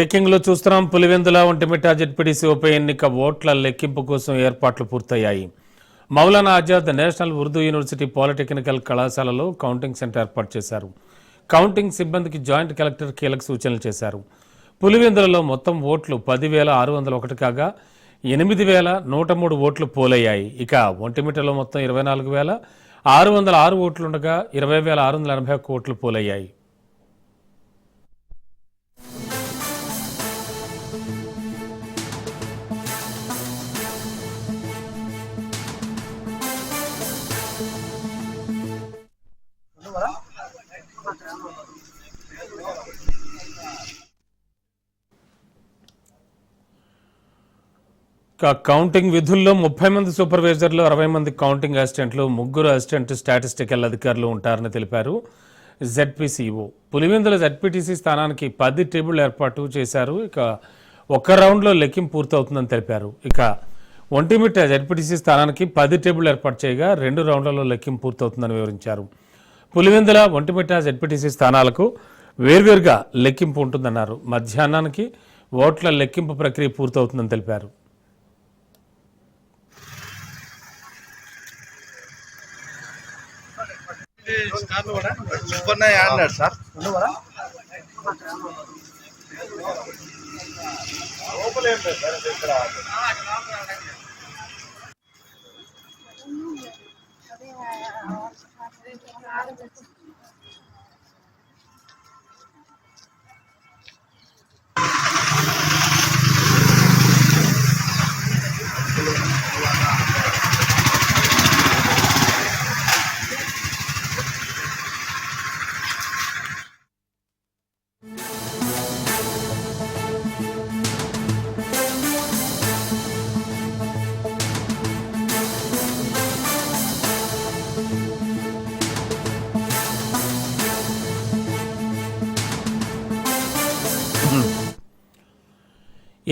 బ్రేకింగ్లో చూస్తున్నాం. పులివెందుల ఒంటిమిట్ట జెడ్పీటీసీ ఉప ఎన్నిక ఓట్ల లెక్కింపు కోసం ఏర్పాట్లు పూర్తయ్యాయి. Maulana Azad national Urdu university polytechnical కళాశాలలో కౌంటింగ్ సెంటర్ ఏర్పాటు చేశారు. కౌంటింగ్ సిబ్బందికి జాయింట్ కలెక్టర్ కీలక సూచనలు చేశారు. పులివెందులలో మొత్తం ఓట్లు పదివేల ఆరు వందల ఒకటి కాగా ఎనిమిది వేల నూట మూడు ఓట్లు పోలయ్యాయి. ఇక ఒంటిమిట్టలో మొత్తం ఇరవై నాలుగు వేల ఆరు వందల ఆరు ఓట్లుండగా ఇరవై వేల ఆరు వందల ఎనభై ఒక్క ఓట్లు పోలయ్యాయి. కౌంటింగ్ విధుల్లో ముప్పై మంది సూపర్వైజర్లు అరవై మంది కౌంటింగ్ అసిస్టెంట్లు ముగ్గురు అసిస్టెంట్ స్టాటిస్టికల్ అధికారులు ఉంటారని తెలిపారు జెడ్పీసీఓ పులివెందుల జెడ్పీటీసీ స్థానానికి పది టేబుల్ ఏర్పాటు చేశారు. ఇక ఒక్క రౌండ్లో లెక్కింపు పూర్తవుతుందని తెలిపారు. ఇక ఒంటిమిట్ట జెడ్పీటీసీ స్థానానికి పది టేబుల్ ఏర్పాటు చేయగా రెండు రౌండ్లలో లెక్కింపు పూర్తవుతుందని వివరించారు. పులివెందుల ఒంటిమిట్ట జెడ్పీటీసీ స్థానాలకు వేర్వేరుగా లెక్కింపు ఉంటుందన్నారు. మధ్యాహ్నానికి ఓట్ల లెక్కింపు ప్రక్రియ పూర్తవుతుందని తెలిపారు. సూపర్ అన్నాడు సార్.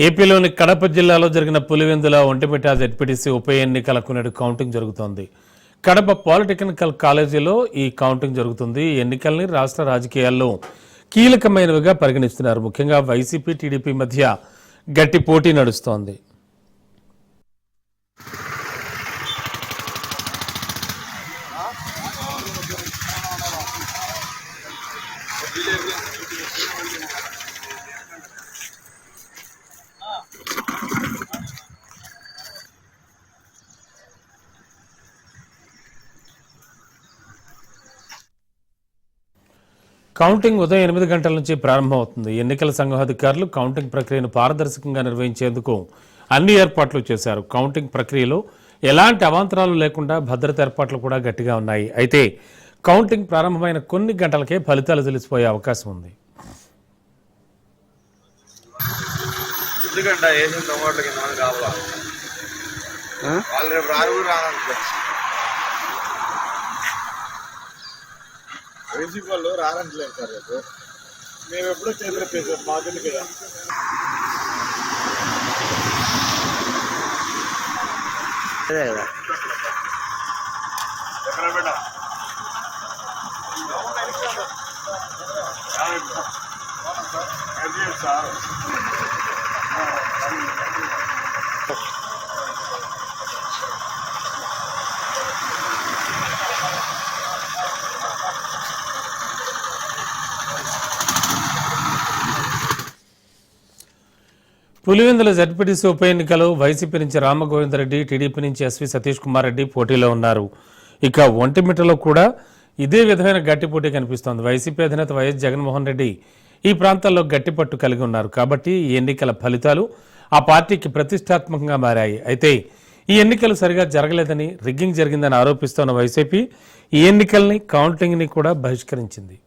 ఏపీలోని కడప జిల్లాలో జరిగిన పులివెందుల ఒంటిమిట్ట జెడ్పీటీసీ ఉప ఎన్నికలకు నేడు కౌంటింగ్ జరుగుతోంది. కడప పాలిటెక్నికల్ కాలేజీలో ఈ కౌంటింగ్ జరుగుతుంది. ఈ ఎన్నికల్ని రాష్ట్ర రాజకీయాల్లో కీలకమైనవిగా పరిగణిస్తున్నారు. ముఖ్యంగా వైసీపీ టీడీపీ మధ్య గట్టి పోటీ నడుస్తోంది. కౌంటింగ్ ఉదయం ఎనిమిది గంటల నుంచి ప్రారంభమవుతుంది. ఎన్నికల సంఘం అధికారులు కౌంటింగ్ ప్రక్రియను పారదర్శకంగా నిర్వహించేందుకు అన్ని ఏర్పాట్లు చేశారు. కౌంటింగ్ ప్రక్రియలో ఎలాంటి అవాంతరాలు లేకుండా భద్రత ఏర్పాట్లు కూడా గట్టిగా ఉన్నాయి. అయితే కౌంటింగ్ ప్రారంభమైన కొన్ని గంటలకే ఫలితాలు తెలిసిపోయే అవకాశం ఉంది. ఎందుకంట మనం కావాలా? వాళ్ళు రేపు రారు వైసీపీ వాళ్ళు రారంటలేదు సార్ రేపు. మేము ఎప్పుడో చేతులు పేసాం మాకు కదా అదే కదా. పులివెందుల జడ్పీటీసీ ఉప ఎన్నికలో వైసీపీ నుంచి రామగోవిందరెడ్డి టీడీపీ నుంచి ఎస్వి సతీష్ కుమార్ రెడ్డి పోటీలో ఉన్నారు. ఇక ఒంటిమిట్టలో కూడా ఇదే విధమైన గట్టి పోటీ కనిపిస్తోంది. వైసీపీ అధినేత వైఎస్ జగన్మోహన్ రెడ్డి ఈ ప్రాంతాల్లో గట్టి పట్టు కలిగి ఉన్నారు. కాబట్టి ఈ ఎన్నికల ఫలితాలు ఆ పార్టీకి ప్రతిష్టాత్మకంగా మారాయి. అయితే ఈ ఎన్నికలు సరిగా జరగలేదని రిగ్గింగ్ జరిగిందని ఆరోపిస్తోన్న వైసీపీ ఈ ఎన్నికల్ని కౌంటింగ్ని కూడా బహిష్కరించింది.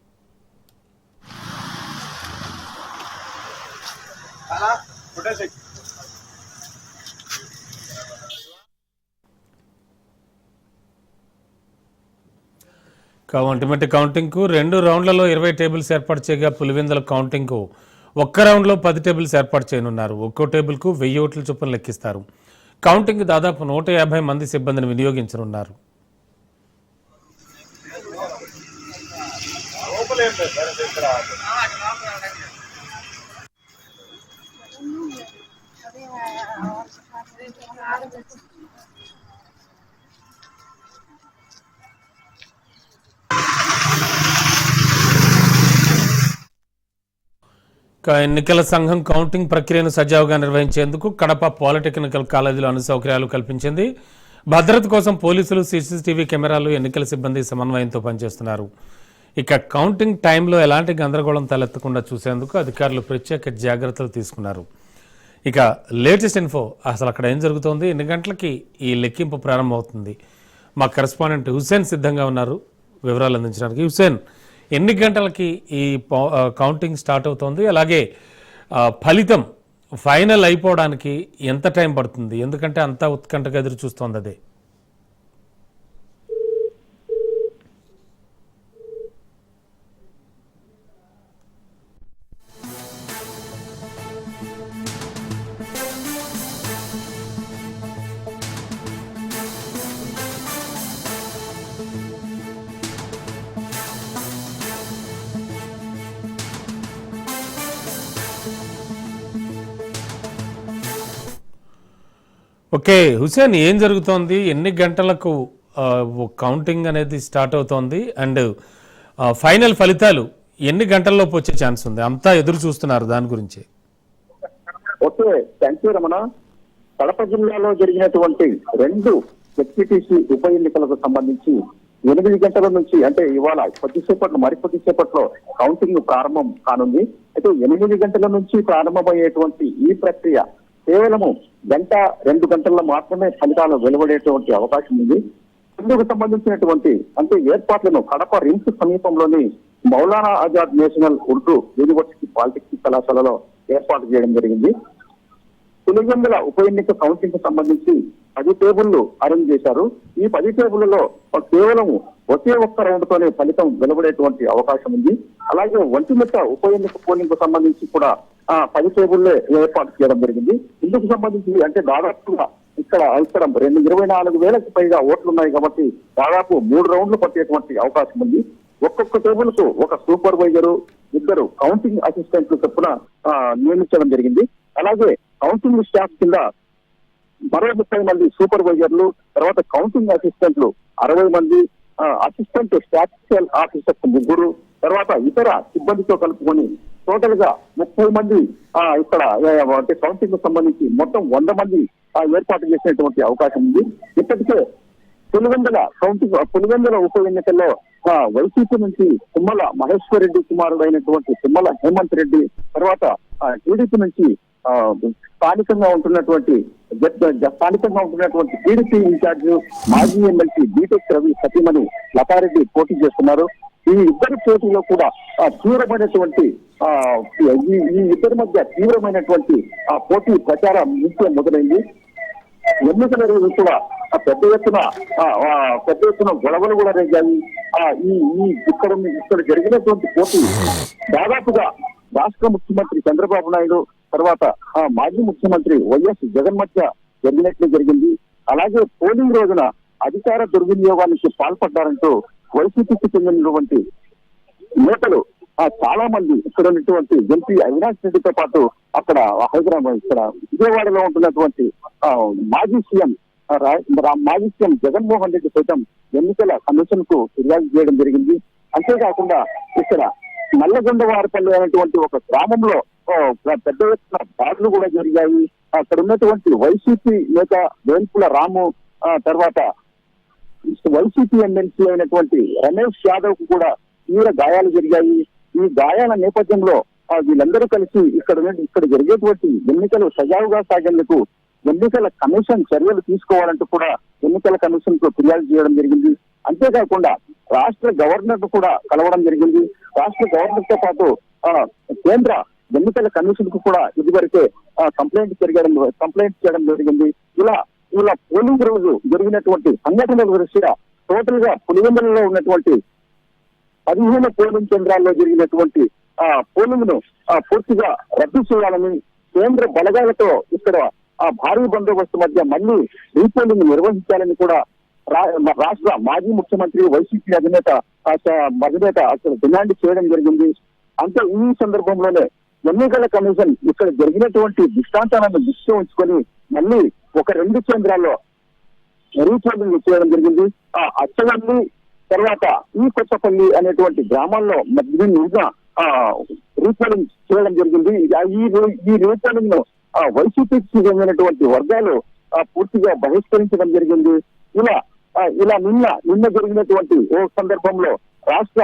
ఒంటిమిట్ట కౌంటింగ్కు రెండు రౌండ్లలో ఇరవై టేబుల్స్ ఏర్పాటు చేయగా పులివెందుల కౌంటింగ్కు ఒక్క రౌండ్లో పది టేబుల్స్ ఏర్పాటు చేయనున్నారు. ఒక్కో టేబుల్కు వెయ్యి ఓట్ల చొప్పున లెక్కిస్తారు. కౌంటింగ్ దాదాపు నూట యాభై మంది సిబ్బందిని వినియోగించనున్నారు. ఎన్నికల సంఘం కౌంటింగ్ ప్రక్రియను సజావుగా నిర్వహించేందుకు కడప పాలిటెక్నికల్ కాలేజీలో అన్ని సౌకర్యాలు కల్పించింది. భద్రత కోసం పోలీసులు సీసీటీవీ కెమెరాలు ఎన్నికల సిబ్బంది సమన్వయంతో పనిచేస్తున్నారు. ఇక కౌంటింగ్ టైంలో ఎలాంటి గందరగోళం తలెత్తకుండా చూసేందుకు అధికారులు ప్రత్యేక జాగ్రత్తలు తీసుకున్నారు. ఇక లేటెస్ట్ ఇన్ఫో అసలు అక్కడ ఏం జరుగుతోంది? ఎన్ని గంటలకి ఈ లెక్కింపు ప్రారంభమవుతుంది? మా కరెస్పాండెంట్ హుసేన్ సిద్ధంగా ఉన్నారు వివరాలు అందించడానికి. హుసేన్ ఎన్ని గంటలకి ఈ కౌంటింగ్ స్టార్ట్ అవుతోంది? అలాగే ఫలితం ఫైనల్ అయిపోవడానికి ఎంత టైం పడుతుంది? ఎందుకంటే అంతా ఉత్కంఠగా ఎదురు చూస్తోంది అదే. ఓకే హుసేన్ ఏం జరుగుతోంది? ఎన్ని గంటలకు కౌంటింగ్ అనేది స్టార్ట్ అవుతోంది? అండ్ ఫైనల్ ఫలితాలు ఎన్ని గంటల్లోపు వచ్చే ఛాన్స్ ఉంది? అంతా ఎదురు చూస్తున్నారు దాని గురించి. Okay thank you Ramana. Kadapa జిల్లాలో జరిగినటువంటి రెండు ఎస్పీటీసీ ఉప ఎన్నికలకు సంబంధించి ఎనిమిది గంటల నుంచి అంటే ఇవాళ కొద్దిసేపట్లో మరి కొద్దిసేపట్లో కౌంటింగ్ ప్రారంభం కానుంది. అయితే ఎనిమిది గంటల నుంచి ప్రారంభమయ్యేటువంటి ఈ ప్రక్రియ కేవలము గంట రెండు గంటల్లో మాత్రమే ఫలితాలు వెలువడేటువంటి అవకాశం ఉంది. ఇందుకు సంబంధించినటువంటి అంటే ఏర్పాట్లను కడప రిమ్స్ సమీపంలోని Maulana Azad national Urdu university polytechnic కళాశాలలో ఏర్పాటు చేయడం జరిగింది. పులివెందుల ఉప ఎన్నిక కౌన్సిల్కు సంబంధించి పది టేబుళ్ళు అరేంజ్ చేశారు. ఈ పది టేబుళ్ళలో కేవలం ఒకే ఒక్క రౌండ్ తోనే ఫలితం వెలువడేటువంటి అవకాశం ఉంది. అలాగే ఒంటిమిట్ట ఉప ఎన్నిక పోలింగ్కు సంబంధించి కూడా పది టేబుల్లే ఏర్పాటు చేయడం జరిగింది. ఇందుకు సంబంధించి అంటే దాదాపుగా ఇక్కడ ఇక్కడ రెండు ఇరవై నాలుగు వేలకు పైగా ఓట్లు ఉన్నాయి కాబట్టి దాదాపు మూడు రౌండ్లు పట్టేటువంటి అవకాశం ఉంది. ఒక్కొక్క టేబుల్కు ఒక సూపర్వైజరు ఇద్దరు కౌంటింగ్ అసిస్టెంట్లు చొప్పున నియమించడం జరిగింది. అలాగే కౌంటింగ్ స్టాఫ్ కింద మరో ముప్పై మంది సూపర్వైజర్లు తర్వాత కౌంటింగ్ అసిస్టెంట్లు అరవై మంది ఆ, అసిస్టెంట్ స్టాటిస్టికల్ ఆఫీసర్ ముగ్గురు తర్వాత ఇతర సిబ్బందితో కలుపుకొని టోటల్గా ముప్పై మంది ఆ, ఇక్కడ అంటే కౌంటింగ్కు సంబంధించి మొత్తం వంద మంది ఆ, ఏర్పాటు చేసినటువంటి అవకాశం ఉంది. ఇప్పటికే పులివెందుల కౌంటింగ్ పులివెందుల ఉప ఎన్నికల్లో ఆ, వైసీపీ నుంచి తుమ్మల మహేశ్వర్ రెడ్డి కుమారుడు అయినటువంటి తుమ్మల హేమంత్ రెడ్డి తర్వాత టీడీపీ నుంచి ఆ, స్థానికంగా ఉంటున్నటువంటి స్థానికంగా ఉంటున్నటువంటి టీడీపీ ఇన్ఛార్జ్ మాజీ ఎమ్మెల్సీ బీటెక్ రవి సతీమణి లతారెడ్డి పోటీ చేస్తున్నారు. ఈ ఇద్దరి పోటీలో కూడా ఆ, తీవ్రమైనటువంటి ఆ, ఈ ఈ ఇద్దరి మధ్య తీవ్రమైనటువంటి ఆ పోటీ ప్రచారం నిత్యం మొదలైంది. ఎన్నికల రోజు కూడా ఆ పెద్ద ఎత్తున ఆ, పెద్ద ఎత్తున గొడవలు కూడా రేగాయి. ఆ, ఈ ఈ ఇక్కడ ఇక్కడ జరిగినటువంటి పోటీ దాదాపుగా రాష్ట్ర ముఖ్యమంత్రి చంద్రబాబు నాయుడు తర్వాత ఆ, మాజీ ముఖ్యమంత్రి వైఎస్ జగన్ మధ్య జరిగినట్లు జరిగింది. అలాగే పోలింగ్ రోజున అధికార దుర్వినియోగానికి పాల్పడ్డారంటూ వైసీపీకి చెందినటువంటి నేతలు ఆ చాలా మంది ఇక్కడ ఉన్నటువంటి ఎంపీ అవినాష్ రెడ్డితో పాటు అక్కడ హైదరాబాద్ ఇక్కడ విజయవాడలో ఉంటున్నటువంటి ఆ, మాజీ సీఎం రా- మాజీ సీఎం జగన్మోహన్ రెడ్డి సైతం ఎన్నికల కమిషన్కు ఫిర్యాదు చేయడం జరిగింది. అంతేకాకుండా ఇక్కడ నల్లగొండవారిపల్లి అనేటువంటి ఒక గ్రామంలో పెద్ద ఎత్తున దాడులు కూడా జరిగాయి. అక్కడ ఉన్నటువంటి వైసీపీ నేత వేల్పుల రాము ఆ, తర్వాత వైసీపీ ఎమ్మెల్సీ అయినటువంటి రమేష్ యాదవ్కు కూడా తీవ్ర గాయాలు జరిగాయి. ఈ గాయాల నేపథ్యంలో వీళ్ళందరూ కలిసి ఇక్కడ ఇక్కడ జరిగేటువంటి ఎన్నికలు సజావుగా సాగేందుకు ఎన్నికల కమిషన్ చర్యలు తీసుకోవాలంటూ కూడా ఎన్నికల కమిషన్కు ఫిర్యాదు చేయడం జరిగింది. అంతేకాకుండా రాష్ట్ర గవర్నర్ కూడా కలవడం జరిగింది. రాష్ట్ర గవర్నర్తో పాటు కేంద్ర ఎన్నికల కమిషన్కు కూడా ఇదివరకే కంప్లైంట్ జరిగడం కంప్లైంట్ చేయడం జరిగింది. ఇలా ఇలా పోలింగ్ రోజు జరిగినటువంటి సంఘటనల దృష్ట్యా టోటల్గా పులివెందులలో ఉన్నటువంటి పదిహేను పోలింగ్ కేంద్రాల్లో జరిగినటువంటి ఆ పోలింగ్ను పూర్తిగా రద్దు చేయాలని కేంద్ర బలగాలతో ఇక్కడ ఆ భారీ బందోబస్తు మధ్య మళ్ళీ రీపోలింగ్ నిర్వహించాలని కూడా రా- రాష్ట్ర మాజీ ముఖ్యమంత్రి వైసీపీ అధినేత ఆ, చ- అధినేత అక్కడ డిమాండ్ చేయడం జరిగింది. అంటే ఈ సందర్భంలోనే ఎన్నికల కమిషన్ ఇక్కడ జరిగినటువంటి దృష్టాంతాలను దృష్టి ఉంచుకొని మళ్ళీ ఒక రెండు కేంద్రాల్లో రీఛార్జింగ్ చేయడం జరిగింది. ఆ అచ్చగల్లి తర్వాత ఈ కొత్తపల్లి అనేటువంటి గ్రామాల్లో మధ్య ఆ రీఛార్జింగ్ చేయడం జరిగింది. ఈ ఈ రీఛార్జింగ్ను వైసీపీకి చెందినటువంటి వర్గాలు ఆ, పూర్తిగా బహిష్కరించడం జరిగింది. ఇలా ఇలా నిన్న నిన్న జరిగినటువంటి ఓ సందర్భంలో రాష్ట్ర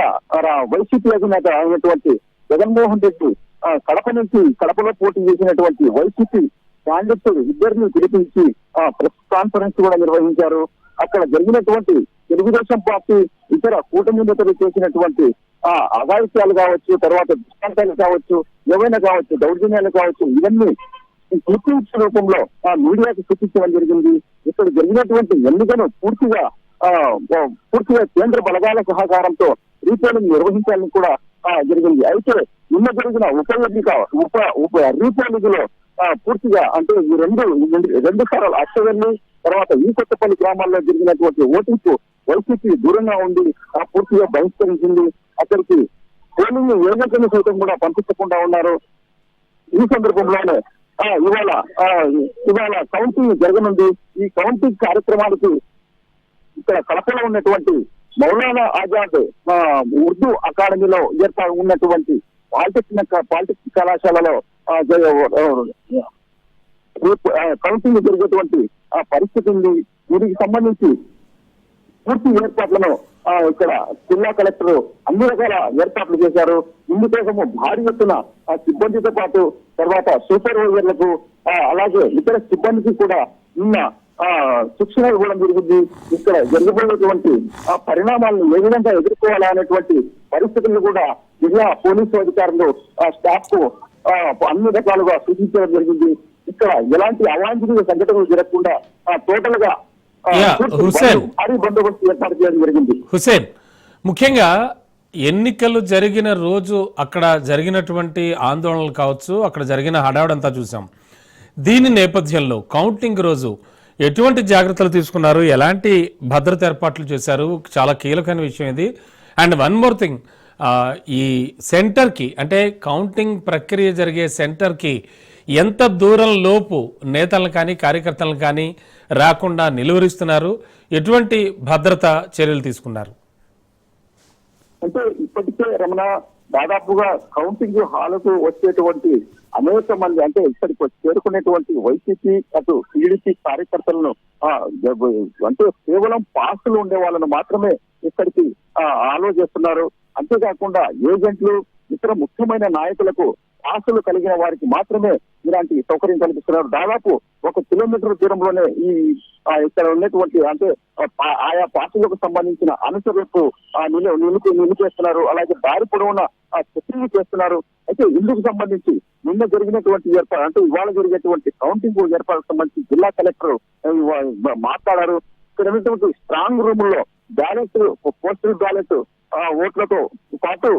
వైసీపీ అధినేత అయినటువంటి జగన్మోహన్ రెడ్డి ఆ, కడప నుంచి కడపలో పోటీ చేసినటువంటి వైసీపీ కాంగ్రెస్ ఇద్దరిని పిలిపించి ఆ, ప్రెస్ కాన్ఫరెన్స్ కూడా నిర్వహించారు. అక్కడ జరిగినటువంటి తెలుగుదేశం పార్టీ ఇతర కూటమి నేతలు చేసినటువంటి ఆ అఘాయిత్యాలు కావచ్చు తర్వాత దృష్టాంతాలు కావచ్చు ఏవైనా కావచ్చు దౌర్జన్యాలు కావచ్చు ఇవన్నీ క్లిప్పింగ్స్ రూపంలో ఆ మీడియాకు చూపించడం జరిగింది. ఇక్కడ జరిగినటువంటి ఎన్నికను పూర్తిగా ఆ పూర్తిగా కేంద్ర బలగాల సహకారంతో రీపోలింగ్ నిర్వహించాలని కూడా జరిగింది. అయితే నిన్న జరిగిన ఉప ఎన్నిక ఉప ఉప రీపోలింగ్లో పూర్తిగా అంటే ఈ రెండు రెండు- సార్లు అక్షవల్లి తర్వాత ఈ కొత్తపల్లి గ్రామాల్లో జరిగినటువంటి ఓటింగ్ వైసీపీ దూరంగా ఉండి ఆ పూర్తిగా బహిష్కరించింది. అక్కడికి పోలింగ్ ఏజెంట్లను సైతం కూడా పంపించకుండా ఉన్నారు. ఈ సందర్భంలోనే ఆ, ఇవాళ ఆ, ఇవాళ కౌంటింగ్ జరగనుంది. ఈ కౌంటింగ్ కార్యక్రమానికి ఇక్కడ కడపలో ఉన్నటువంటి మౌలానా ఆజాద్ ఆ, ఉర్దూ అకాడమీలో ఏర్పాటు ఉన్నటువంటి పాలిటెక్నిక్ పాలిటెక్నిక్ కళాశాలలో రేపు ఆ, జరిగేటువంటి ఆ పరిస్థితి ఉంది. దీనికి సంబంధించి పూర్తి ఏర్పాట్లను ఆ, ఇక్కడ జిల్లా కలెక్టర్ అన్ని రకాల ఏర్పాట్లు చేశారు. ఇందుకోసము భారీ ఎత్తున ఆ సిబ్బందితో పాటు తర్వాత సూపర్వైజర్లకు ఆ, అలాగే ఇతర సిబ్బందికి కూడా నిన్న ఆ శిక్షణ ఇవ్వడం జరిగింది. ఇక్కడ జరగబోయేటువంటి ఆ పరిణామాలను ఏ విధంగా ఎదుర్కోవాలా అనేటువంటి పరిస్థితులను కూడా జిల్లా పోలీసు అధికారులు ఆ స్టాఫ్కు అన్ని రకాలుగా సూచించడం జరిగింది. ఇక్కడ ఎలాంటి అవాంఛనీయ సంఘటనలు జరగకుండా టోటల్గా బందోబస్తు ఏర్పాటు చేయడం జరిగింది. హుసేన్ ముఖ్యంగా ఎన్నికలు జరిగిన రోజు అక్కడ జరిగినటువంటి ఆందోళనలు కావచ్చు అక్కడ జరిగిన హడావుడంతా చూసాం. దీని నేపథ్యంలో కౌంటింగ్ రోజు ఎటువంటి జాగ్రత్తలు తీసుకున్నారు? ఎలాంటి భద్రత ఏర్పాట్లు చేశారు? చాలా కీలకమైన విషయం ఇది. అండ్ వన్ మోర్ థింగ్ ఈ సెంటర్కి అంటే కౌంటింగ్ ప్రక్రియ జరిగే సెంటర్కి ఎంత దూరం లోపు నేతలను కానీ కార్యకర్తలను కానీ రాకుండా నిలువరిస్తున్నారు? ఎటువంటి భద్రత చర్యలు తీసుకున్నారు? అంటే ఇప్పటికే రమణ దాదాపుగా కౌంటింగ్ హాలకు వచ్చేటువంటి అనేక మంది అంటే ఇక్కడికి చేరుకునేటువంటి వైసీపీ అటు టీడీపీ కార్యకర్తలను అంటే కేవలం పాసులు ఉండే వాళ్ళను మాత్రమే ఇక్కడికి ఆలోచిస్తున్నారు ఆలో చేస్తున్నారు. అంతేకాకుండా ఏజెంట్లు ఇతర ముఖ్యమైన నాయకులకు ఆశలు కలిగిన వారికి మాత్రమే ఇలాంటి సౌకర్యం కల్పిస్తున్నారు. దాదాపు ఒక కిలోమీటర్ దూరంలోనే ఈ ఇక్కడ ఉన్నటువంటి అంటే పా- ఆయా పార్టీలకు సంబంధించిన అనుసరులకు నిలుపు నిలిపేస్తున్నారు. అలాగే దారి పొడవున చెక్కింగ్ చేస్తున్నారు. అయితే ఇందుకు సంబంధించి నిన్న జరిగినటువంటి ఏర్పాటు అంటే ఇవాళ జరిగేటువంటి కౌంటింగ్ ఏర్పాటుకు సంబంధించి జిల్లా కలెక్టర్ మాట్లాడారు. ఇక్కడ ఉన్నటువంటి స్ట్రాంగ్ రూమ్లో బ్యాలెట్ పోస్టల్ బ్యాలెట్ ఓట్లతో పాటు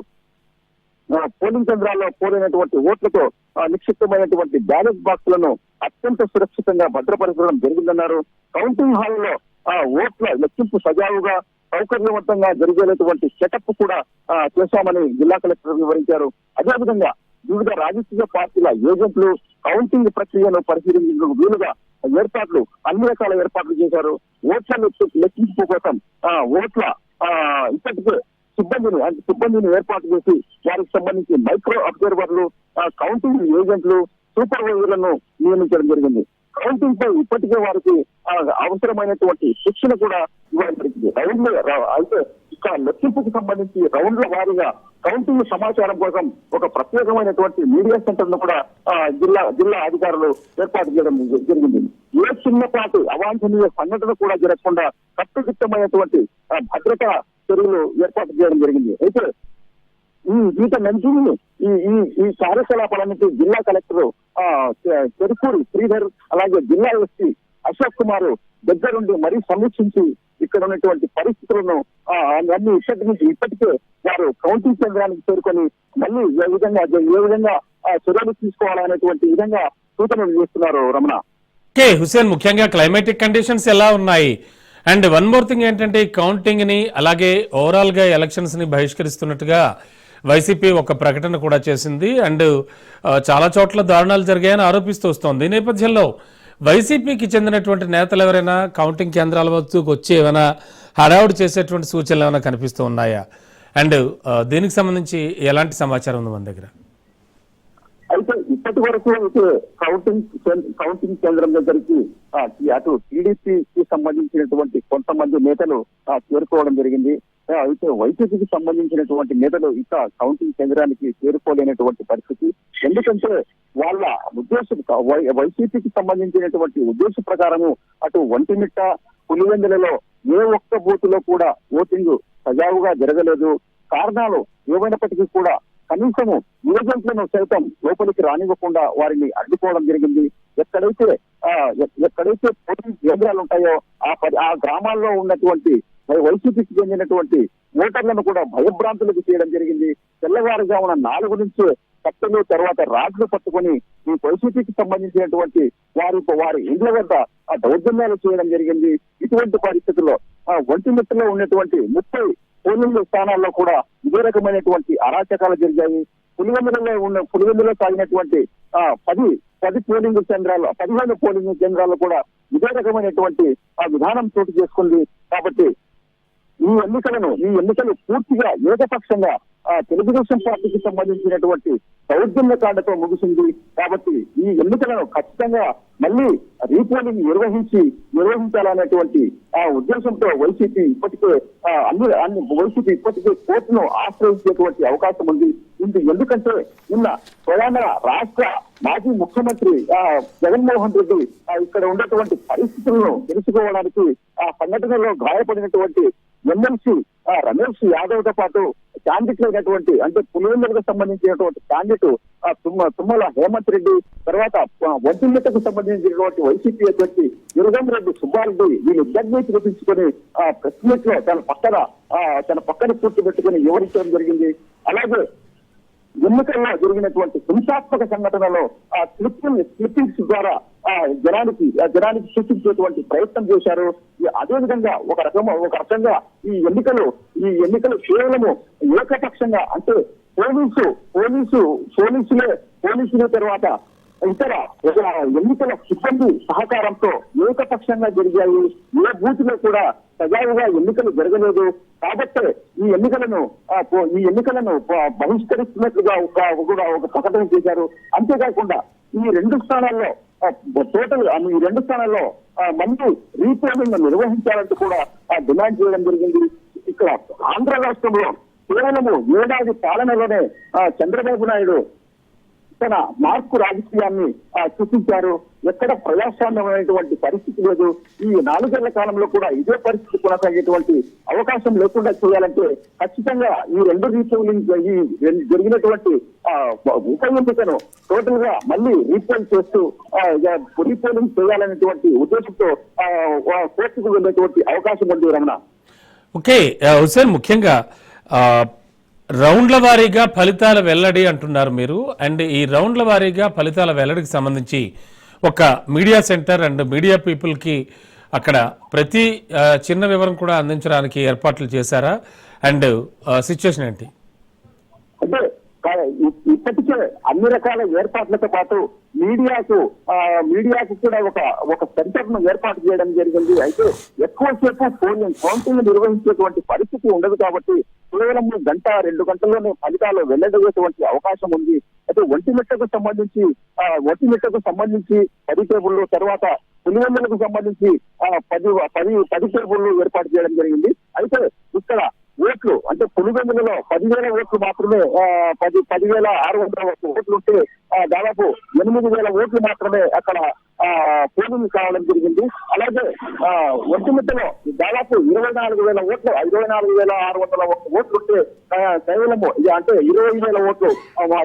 పోలింగ్ కేంద్రాల్లో పోలినటువంటి ఓట్లతో నిక్షిప్తమైనటువంటి బ్యాలెట్ బాక్సులను అత్యంత సురక్షితంగా భద్రపరచడం జరిగిందన్నారు. కౌంటింగ్ హాల్లో ఆ ఓట్ల లెక్కింపు సజావుగా సౌకర్యవంతంగా జరిగేటటువంటి సెటప్ కూడా ఆ, చేశామని జిల్లా కలెక్టర్ వివరించారు. అదేవిధంగా వివిధ రాజకీయ పార్టీల ఏజెంట్లు కౌంటింగ్ ప్రక్రియను పరిశీలించేందుకు వీలుగా ఏర్పాట్లు అన్ని రకాల ఏర్పాట్లు చేశారు. ఓట్ల లెక్కింపు కోసం ఆ, ఓట్ల ఆ, ఇప్పటికే సిబ్బందిని అంటే సిబ్బందిని ఏర్పాటు చేసి వారికి సంబంధించి మైక్రో అబ్జర్వర్లు కౌంటింగ్ ఏజెంట్లు సూపర్వైజర్లను నియమించడం జరిగింది. కౌంటింగ్ పై ఇప్పటికే వారికి అవసరమైనటువంటి శిక్షణ కూడా ఇవ్వడం జరిగింది. రౌండ్ అయితే ఇక్కడ లెక్కింపుకు సంబంధించి రౌండ్ల వారీగా కౌంటింగ్ సమాచారం కోసం ఒక ప్రత్యేకమైనటువంటి మీడియా సెంటర్ను కూడా జిల్లా జిల్లా అధికారులు ఏర్పాటు చేయడం జరిగింది. ఏ చిన్నపాటి అవాంఛనీయ సంఘటన కూడా జరగకుండా కట్టుదిట్టమైనటువంటి భద్రత భద్రతా చెరువులు ఏర్పాటు చేయడం జరిగింది. అయితే ఈ వీటన్నింటి ఈ ఈ ఈ కార్యకలాపాలన్నిటి జిల్లా కలెక్టర్ ఆ చెరుకూరి శ్రీధర్ అలాగే జిల్లా ఎస్పీ అశోక్ కుమార్ దగ్గరుండి మరీ సమీక్షించి ఇక్కడ ఉన్నటువంటి పరిస్థితులను అన్ని ఇప్పటి నుంచి ఇప్పటికే వారు కౌంటింగ్ కేంద్రానికి చేరుకొని మళ్ళీ ఏ విధంగా ఏ విధంగా చర్యలు తీసుకోవాలనేటువంటి విధంగా సూచనలు చేస్తున్నారు రమణ. హుసేన్ ముఖ్యంగా క్లైమాటిక్ కండిషన్స్ ఎలా ఉన్నాయి? అండ్ వన్ మోర్ థింగ్ ఏంటంటే ఈ కౌంటింగ్ని అలాగే ఓవరాల్గా ఎలక్షన్స్ని బహిష్కరిస్తున్నట్టుగా వైసీపీ ఒక ప్రకటన కూడా చేసింది. అండ్ uh, చాలా చోట్ల దారుణాలు జరిగాయని ఆరోపిస్తూ వస్తోంది. ఈ నేపథ్యంలో వైసీపీకి చెందినటువంటి నేతలు ఎవరైనా కౌంటింగ్ కేంద్రాల వద్దకు వచ్చి ఏమైనా హడావుడి చేసేటువంటి సూచనలు ఏమైనా కనిపిస్తూ ఉన్నాయా? అండ్ uh, దీనికి సంబంధించి ఎలాంటి సమాచారం ఉంది మన దగ్గర? ఇప్పటి వరకు అయితే కౌంటింగ్ కౌంటింగ్ కేంద్రం దగ్గరికి అటు టీడీపీకి సంబంధించినటువంటి కొంతమంది నేతలు చేరుకోవడం జరిగింది. అయితే వైసీపీకి సంబంధించినటువంటి నేతలు ఇంకా కౌంటింగ్ కేంద్రానికి చేరుకోలేనటువంటి పరిస్థితి. ఎందుకంటే వాళ్ళ ఉద్దేశం వైసీపీకి సంబంధించినటువంటి ఉద్దేశ ప్రకారము అటు ఒంటిమిట్ట పులివెందులలో ఏ ఒక్క బూత్లో కూడా ఓటింగ్ సజావుగా జరగలేదు. కారణాలు ఏమైనప్పటికీ కూడా కనీసము ఏజెంట్లను సైతం లోపలికి రానివ్వకుండా వారిని అడ్డుకోవడం జరిగింది. ఎక్కడైతే ఆ, ఎక్కడైతే పోలింగ్ కేంద్రాలు ఉంటాయో ఆ పరి- ఆ గ్రామాల్లో ఉన్నటువంటి వైసీపీకి చెందినటువంటి ఓటర్లను కూడా భయభ్రాంతులకు చేయడం జరిగింది. తెల్లవారుజామున నాలుగు నుంచి కట్టెలు తర్వాత రాడ్లు పట్టుకొని ఈ వైసీపీకి సంబంధించినటువంటి వారి వారి ఇండ్ల వద్ద ఆ దౌర్జన్యాలు చేయడం జరిగింది. ఇటువంటి పరిస్థితుల్లో ఆ ఒంటిమిట్టలో ఉన్నటువంటి ముప్పై పోలింగ్ స్థానాల్లో కూడా ఇదే రకమైనటువంటి అరాచకాలు జరిగాయి. పులివెందులలో ఉన్న పులివెందులో సాగినటువంటి ఆ పది పది పోలింగ్ కేంద్రాలు పదిహేను పోలింగ్ కేంద్రాలు కూడా ఇదే రకమైనటువంటి ఆ విధానం చోటు చేసుకుంది. కాబట్టి ఈ ఎన్నికలను ఈ ఎన్నికలు పూర్తిగా ఏకపక్షంగా తెలుగుదేశం పార్టీకి సంబంధించినటువంటి దౌర్జన్యకాండతో ముగిసింది. కాబట్టి ఈ ఎన్నికలను ఖచ్చితంగా మళ్ళీ రీపోలింగ్ నిర్వహించి నిర్వహించాలనేటువంటి ఆ ఉద్దేశంతో వైసీపీ ఇప్పటికే అన్ని అన్ని వైసీపీ ఇప్పటికే కోర్టును ఆశ్రయించేటువంటి అవకాశం ఉంది. ఇది ఎందుకంటే నిన్న స్వయాన రాష్ట్ర మాజీ ముఖ్యమంత్రి ఆ, జగన్మోహన్ రెడ్డి ఆ, ఇక్కడ ఉన్నటువంటి పరిస్థితులను తెలుసుకోవడానికి ఆ సంఘటనలో గాయపడినటువంటి ఎమ్మెల్సీ రమేష్ యాదవ్తో పాటు క్యాండిడేట్ అయినటువంటి అంటే పులివెందులకు సంబంధించినటువంటి క్యాండిడేట్ తుమ్మ తుమ్మల హేమంత్ రెడ్డి తర్వాత ఆ, సంబంధించినటువంటి వైసీపీ అభ్యర్థి దుర్గం రెడ్డి సుబ్బారెడ్డి వీళ్ళిద్దరినీ చూపించుకొని ఆ ప్రెస్ మీట్లో తన పక్కన ఆ, తన పక్కన కూర్చోబెట్టుకుని వివరించడం జరిగింది. అలాగే ఎన్నికల్లో జరిగినటువంటి హింసాత్మక సంఘటనలో ఆ క్లిప్పింగ్ క్లిప్పింగ్స్ ద్వారా ఆ జనానికి ఆ జనానికి సృష్టించేటువంటి ప్రయత్నం చేశారు. అదేవిధంగా అదే విధంగా ఒక రకం ఒక రకంగా ఈ ఎన్నికలు ఈ ఎన్నికలు కేవలము ఏకపక్షంగా అంటే పోలీసు పోలీసు పోలీసులే పోలీసుల తర్వాత ఇతర ఒక ఎన్నికల సిబ్బంది సహకారంతో ఏకపక్షంగా జరిగాయి. ఏ బూత్లో కూడా సజావుగా ఎన్నికలు జరగలేదు. కాబట్టి ఈ ఎన్నికలను ఆ, ఈ ఎన్నికలను బహిష్కరిస్తున్నట్లుగా ఒక కూడా ఒక ప్రకటన చేశారు. అంతేకాకుండా ఈ రెండు స్థానాల్లో టోటల్ ఈ రెండు స్థానాల్లో ఆ, మళ్ళీ రీపోలింగ్ నిర్వహించాలంటూ కూడా ఆ, డిమాండ్ చేయడం జరిగింది. ఇక్కడ ఆంధ్ర రాష్ట్రంలో కేవలము ఏడాది పాలనలోనే ఆ, చంద్రబాబు నాయుడు తన మార్పు రాజకీయాన్ని చూపించారు? ఎక్కడ ప్రజాస్వామ్యమైనటువంటి పరిస్థితి లేదు? ఈ నాలుగేళ్ళ కాలంలో కూడా ఇదే పరిస్థితి కొనసాగేటువంటి అవకాశం లేకుండా చేయాలంటే ఖచ్చితంగా ఈ రెండు రీపోలింగ్ ఈ జరిగినటువంటి ఉప ఎన్నికను టోటల్గా మళ్ళీ రీపోల్ చేస్తూ రీపోలింగ్ చేయాలనేటువంటి ఉద్దేశంతో కోర్టుకు వెళ్ళేటువంటి అవకాశం ఉంది రమణ. ఓకే హుసేన్ ముఖ్యంగా ఆ, రౌండ్ల వారీగా ఫలితాల వెల్లడి అంటున్నారు మీరు. అండ్ ఈ రౌండ్ల వారీగా ఫలితాల వెల్లడికి సంబంధించి ఒక మీడియా సెంటర్ అండ్ మీడియా పీపుల్కి అక్కడ ప్రతి చిన్న వివరం కూడా అందించడానికి ఏర్పాట్లు చేశారా? అండ్ సిచ్యువేషన్ ఏంటి? అంటే ఇప్పటికే అన్ని రకాల ఏర్పాట్లతో పాటు మీడియాకు ఆ, మీడియాకు కూడా ఒక ఒక సెంటర్ను ఏర్పాటు చేయడం జరిగింది. అయితే ఎక్కువసేపు ఫోన్ కౌంటింగ్ నిర్వహించేటువంటి పరిస్థితి ఉండదు కాబట్టి కేవలం గంట రెండు గంటల్లోనే ఫలితాలు వెళ్ళడేటువంటి అవకాశం ఉంది. అయితే ఒంటిమిట్టకు సంబంధించి ఆ, ఒంటిమిట్టకు సంబంధించి పది టేబుల్లు తర్వాత పులివెందులకు సంబంధించి ఆ, పది పది పది టేబుల్లు ఏర్పాటు చేయడం జరిగింది. అయితే ఇక్కడ ఓట్లు అంటే పులివెందులలో పదివేల ఓట్లు మాత్రమే ఆ, పది పదివేల ఆరు వందల ఓట్లు ఉంటే ఆ, దాదాపు ఎనిమిది వేల ఓట్లు మాత్రమే అక్కడ ఆ, పోలింగ్ కావడం జరిగింది. అలాగే ఆ, దాదాపు ఇరవై నాలుగు వేల ఓట్లు ఇరవై నాలుగు వేల ఆరు వందల ఓట్లు ఉంటే కేవలము ఇది అంటే ఇరవై వేల ఓట్లు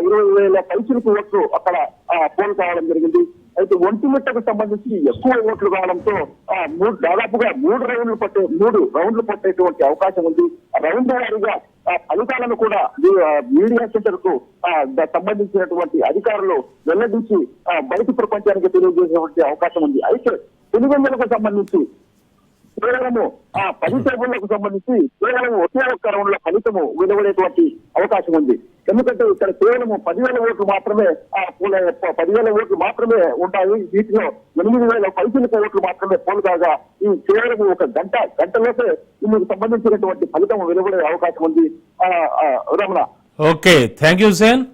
ఇరవై వేల పైసలకు ఓట్లు అక్కడ ఆ, పోల్ కావడం జరిగింది. అయితే ఒంటిమిట్టకు సంబంధించి ఎక్కువ ఓట్లు కావడంతో ఆ, మూడు దాదాపుగా మూడు రౌండ్లు పట్టే మూడు రౌండ్లు పట్టేటువంటి అవకాశం ఉంది. ఆ రౌండ్ వారీగా ఆ ఫలితాలను కూడా మీడియా సెంటర్కు ఆ, సంబంధించినటువంటి అధికారులు వెల్లడించి ఆ, బయట ప్రపంచానికి తెలియజేసేటువంటి అవకాశం ఉంది. అయితే పులివెందులకు సంబంధించి కేవలము ఆ పది టేబుళ్ళకు సంబంధించి కేవలం ఒకే ఒక్క రౌండ్లో ఫలితము వెలువడేటువంటి అవకాశం ఉంది. ఎందుకంటే ఇక్కడ కేవలం పదివేల ఓట్లు మాత్రమే ఆ పూల పదివేల ఓట్లు మాత్రమే ఉంటాయి. వీటిలో ఎనిమిది వేల పైసలకు ఓట్లు మాత్రమే పోలు కాగా ఈ కేవలం ఒక గంట గంటలోపే ఇందుకు సంబంధించినటువంటి ఫలితం వెలువడే అవకాశం ఉంది. ఆ, ఆ, Ramana. Okay. Thank you Sen.